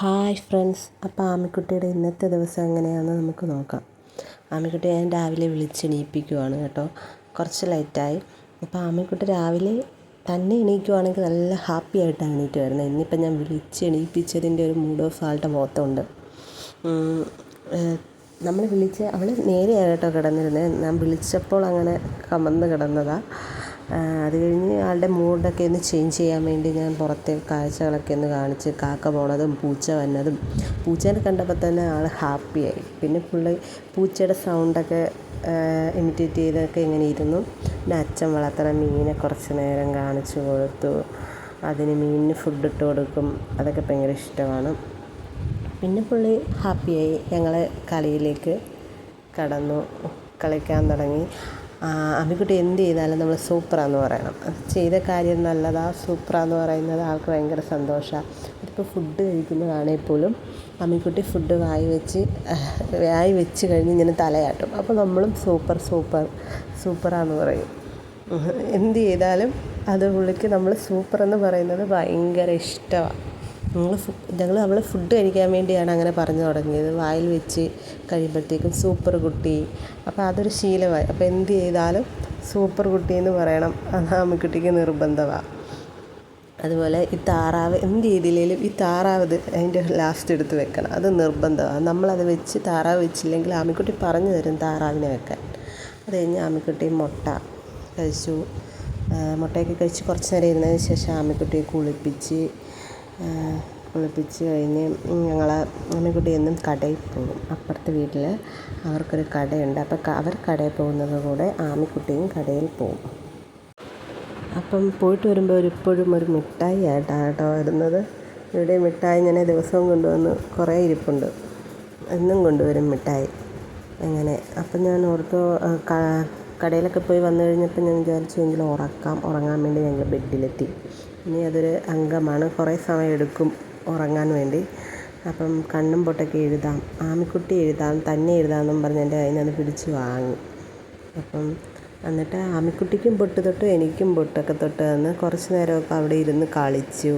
Hi friends അപ്പോൾ ആമിക്കുട്ടിയുടെ ഇന്നത്തെ ദിവസം എങ്ങനെയാണെന്ന് നമുക്ക് നോക്കാം. ആമിക്കുട്ടിയെ ഞാൻ രാവിലെ വിളിച്ചെണീപ്പിക്കുവാണ് കേട്ടോ. കുറച്ച് ലൈറ്റായി അപ്പോൾ ആമിക്കുട്ടി രാവിലെ തന്നെ എണീക്കുവാണെങ്കിൽ നല്ല ഹാപ്പി ആയിട്ടാണ് എണീറ്റ് വരുന്നത്. ഇന്നിപ്പോൾ ഞാൻ വിളിച്ചെണീപ്പിച്ചതിന്റെ ഒരു മൂഡ് ഓഫ് ആളുടെ മുഖത്തുണ്ട് നമ്മൾ വിളിച്ച് അവൾ നേരെയാണ് കേട്ടോ കിടന്നിരുന്നത്. ഞാൻ വിളിച്ചപ്പോൾ അങ്ങനെ കമന്ന് കിടന്നതാണ് അത് കഴിഞ്ഞ് ആളുടെ മൂഡൊക്കെ ഒന്ന് ചേഞ്ച് ചെയ്യാൻ വേണ്ടി ഞാൻ പുറത്തെ കാഴ്ചകളൊക്കെ ഒന്ന് കാണിച്ച് കാക്ക പോണതും പൂച്ച വന്നതും പൂച്ചേനെ കണ്ടപ്പോൾ തന്നെ ആൾ ഹാപ്പിയായി പിന്നെ പുള്ളി പൂച്ചയുടെ സൗണ്ടൊക്കെ ഇമിറ്റേറ്റ് ചെയ്തൊക്കെ ഇങ്ങനെ ഇരുന്നു. പിന്നെ അച്ഛൻ വളർത്തണ മീനെ കുറച്ച് നേരം കാണിച്ചു കൊടുത്തു. അതിന് മീനിന് ഫുഡ് ഇട്ട് കൊടുക്കും. അതൊക്കെ ഭയങ്കര ഇഷ്ടമാണ്. പിന്നെ പുള്ളി ഹാപ്പിയായി ഞങ്ങൾ കളിയിലേക്ക് കടന്നു. കളിക്കാൻ തുടങ്ങി. അമ്മിക്കുട്ടി എന്ത് ചെയ്താലും നമ്മൾ സൂപ്പറാന്ന് പറയണം. ചെയ്ത കാര്യം നല്ലതാ സൂപ്പറാന്ന് പറയുന്നത് ആൾക്ക് ഭയങ്കര സന്തോഷമാണ് ഇതിപ്പോൾ ഫുഡ് കഴിക്കുന്നതാണെങ്കിൽ പോലും അമ്മിക്കുട്ടി ഫുഡ് വായി വെച്ച് വായി വെച്ച് കഴിഞ്ഞ് ഇങ്ങനെ തലയാട്ടും. അപ്പോൾ നമ്മളും സൂപ്പർ സൂപ്പർ സൂപ്പറാന്ന് പറയും. എന്ത് ചെയ്താലും അത് പുള്ളിക്ക് നമ്മൾ സൂപ്പറെന്ന് പറയുന്നത് ഭയങ്കര ഇഷ്ടമാണ് ഞങ്ങൾ ഞങ്ങൾ അവൾ ഫുഡ് കഴിക്കാൻ വേണ്ടിയാണ് അങ്ങനെ പറഞ്ഞു തുടങ്ങിയത്. വായിൽ വെച്ച് കഴിയുമ്പോഴത്തേക്കും സൂപ്പർ കുട്ടി. അപ്പോൾ അതൊരു ശീലമായി. അപ്പോൾ എന്ത് ചെയ്താലും സൂപ്പർ കുട്ടി എന്ന് പറയണം. അത് അമ്മിക്കുട്ടിക്ക് നിർബന്ധമാണ് അതുപോലെ ഈ താറാവ് എന്ത് ചെയ്തില്ലെങ്കിലും ഈ താറാവ് അതിന്റെ ലാസ്റ്റ് എടുത്ത് വെക്കണം. അത് നിർബന്ധമാണ് നമ്മളത് വെച്ച് താറാവ് വെച്ചില്ലെങ്കിൽ ആമിക്കുട്ടി പറഞ്ഞു തരും താറാവിനെ വെക്കാൻ. അത് കഴിഞ്ഞ് ആമിക്കുട്ടി മുട്ട കഴിച്ചു. മുട്ടയൊക്കെ കഴിച്ച് കുറച്ച് നേരം ഇരുന്നതിന് ശേഷം ആമിക്കുട്ടിയെ കുളിപ്പിച്ച് കുളിപ്പിച്ച് കഴിഞ്ഞ് ഞങ്ങൾ അമ്മിക്കുട്ടി എന്നും കടയിൽ പോകും. അപ്പുറത്തെ വീട്ടിൽ അവർക്കൊരു കടയുണ്ട്. അപ്പോൾ അവർ കടയിൽ പോകുന്നത് കൂടെ ആമിക്കുട്ടിയും കടയിൽ പോകും. അപ്പം പോയിട്ട് വരുമ്പോൾ ഒരു ഇപ്പോഴും ഒരു മിഠായി ആയിട്ടാണ് കേട്ടോ വരുന്നത്. ഇവിടെ മിഠായി ഞാൻ ദിവസവും കൊണ്ടുവന്ന് കുറേ ഇരിപ്പുണ്ട്. എന്നും കൊണ്ടുവരും മിഠായി. അങ്ങനെ. അപ്പം ഞാൻ ഓർത്തു കടയിലൊക്കെ പോയി വന്നു കഴിഞ്ഞപ്പോൾ ഞാൻ വിചാരിച്ചു എങ്കിലും ഉറക്കാം. ഉറങ്ങാൻ വേണ്ടി ഞങ്ങൾ ബെഡിലെത്തി. ഇനി അതൊരു അംഗമാണ്. കുറേ സമയം എടുക്കും ഉറങ്ങാൻ വേണ്ടി. അപ്പം കണ്ണും പൊട്ടൊക്കെ എഴുതാം. ആമിക്കുട്ടി എഴുതാം തന്നെ എഴുതാമെന്നും പറഞ്ഞ് എന്റെ കയ്യിൽ നിന്ന് പിടിച്ച് വാങ്ങി. അപ്പം എന്നിട്ട് ആമിക്കുട്ടിക്കും പൊട്ട് തൊട്ട് എനിക്കും പൊട്ടൊക്കെ തൊട്ട് തന്ന് കുറച്ച് നേരമൊക്കെ അവിടെ ഇരുന്ന് കളിച്ചു.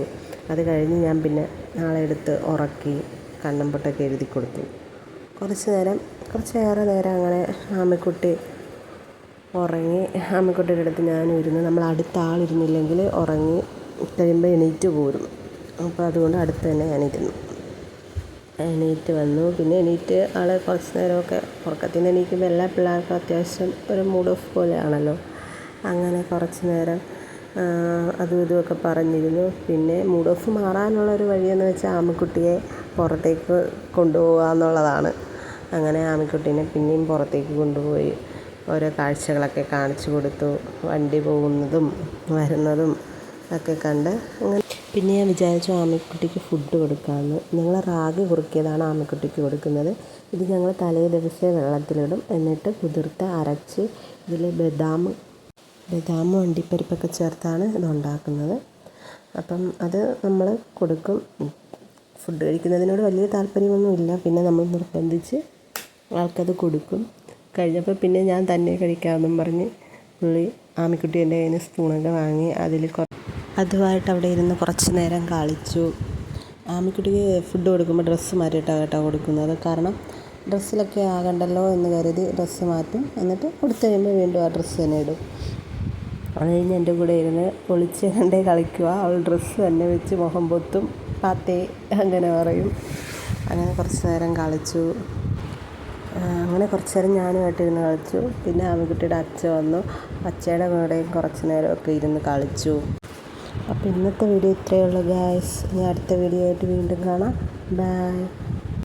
അത് കഴിഞ്ഞ് ഞാൻ പിന്നെ നാളെ എടുത്ത് ഉറക്കി കണ്ണും പൊട്ടൊക്കെ എഴുതി കൊടുത്തു. കുറച്ച് നേരം കുറച്ചേറെ നേരം അങ്ങനെ ആമിക്കുട്ടി ഉറങ്ങി. ആമിക്കുട്ടിയുടെ അടുത്ത് ഞാനും ഇരുന്ന് നമ്മൾ അടുത്ത ആളിരുന്നില്ലെങ്കിൽ ഉറങ്ങി കഴിയുമ്പോൾ എണീറ്റ് പോരും. അപ്പോൾ അതുകൊണ്ട് അടുത്ത് തന്നെ ഞാനിരുന്നു എണീറ്റ് വന്നു. പിന്നെ എണീറ്റ് ആളെ കുറച്ച് നേരമൊക്കെ ഉറക്കത്തിൽ നിന്ന് എണീക്കുമ്പോൾ എല്ലാ പിള്ളേർക്കും അത്യാവശ്യം ഒരു മൂഡ് ഓഫ് പോലെയാണല്ലോ. അങ്ങനെ കുറച്ച് നേരം അതും ഇതുമൊക്കെ പറഞ്ഞിരുന്നു. പിന്നെ മൂഡ് ഓഫ് മാറാനുള്ള ഒരു വഴിയെന്ന് വെച്ചാൽ ആമിക്കുട്ടിയെ പുറത്തേക്ക് കൊണ്ടുപോകുക എന്നുള്ളതാണ്. അങ്ങനെ ആമിക്കുട്ടീനെ പിന്നെയും പുറത്തേക്ക് കൊണ്ടുപോയി. ഓരോ കാഴ്ചകളൊക്കെ കാണിച്ചു കൊടുത്തു. വണ്ടി പോകുന്നതും വരുന്നതും. ഒക്കെ കണ്ട് അങ്ങനെ പിന്നെ ഞാൻ വിചാരിച്ചു ആമക്കുട്ടിക്ക് ഫുഡ് കൊടുക്കാമെന്ന് ഞങ്ങൾ റാഗി കുറുക്കിയതാണ് ആമക്കുട്ടിക്ക് കൊടുക്കുന്നത്. ഇത് ഞങ്ങൾ തലേ ദിവസം വെള്ളത്തിലിടും. എന്നിട്ട് കുതിർത്ത് അരച്ച് ഇതിൽ ബദാം ബദാം വണ്ടിപ്പരിപ്പൊക്കെ ചേർത്താണ് ഇത് ഉണ്ടാക്കുന്നത്. അപ്പം അത് നമ്മൾ കൊടുക്കും. ഫുഡ് കഴിക്കുന്നതിനോട് വലിയ താല്പര്യമൊന്നുമില്ല. പിന്നെ നമ്മൾ നിർബന്ധിച്ച് ആൾക്കത് കൊടുക്കും. കഴിഞ്ഞപ്പോൾ പിന്നെ ഞാൻ തന്നെ കഴിക്കാമെന്നും പറഞ്ഞ് പുള്ളി ആമിക്കുട്ടി എന്റെ കയ്യിൽ നിന്ന് സ്പൂണൊക്കെ വാങ്ങി അതിൽ അതുമായിട്ട് അവിടെ ഇരുന്ന് കുറച്ച് നേരം കളിച്ചു. ആമിക്കുട്ടിക്ക് ഫുഡ് കൊടുക്കുമ്പോൾ ഡ്രസ്സ് മാറ്റിയിട്ടാണ് കേട്ടോ കൊടുക്കുന്നത്. കാരണം ഡ്രസ്സിലൊക്കെ ആകണ്ടല്ലോ എന്ന് കരുതി ഡ്രസ്സ് മാറ്റും. എന്നിട്ട് കൊടുത്തു കഴിയുമ്പോൾ വീണ്ടും ആ ഡ്രസ്സ് തന്നെ ഇടും. അത് കഴിഞ്ഞ് എന്റെ കൂടെ ഇരുന്ന് ഒളിച്ച് കണ്ടേ കളിക്കുക. അവൾ ഡ്രസ്സ് തന്നെ വെച്ച് മുഖം പൊത്തും പാത്തേ അങ്ങനെ പറയും. അങ്ങനെ കുറച്ച് നേരം കളിച്ചു. അങ്ങനെ കുറച്ച് നേരം ഞാനുമായിട്ട് ഇരുന്ന് കളിച്ചു. പിന്നെ ആമിക്കുട്ടിയുടെ അച്ഛ വന്നു. അച്ഛയുടെ കൂടെയും കുറച്ച് നേരമൊക്കെ ഇരുന്ന് കളിച്ചു. ഇന്നത്തെ വീഡിയോ ഇത്രയേ ഉള്ളൂ ഗായ്സ് ഇനി അടുത്ത വീഡിയോ ആയിട്ട് വീണ്ടും കാണാം. ബൈ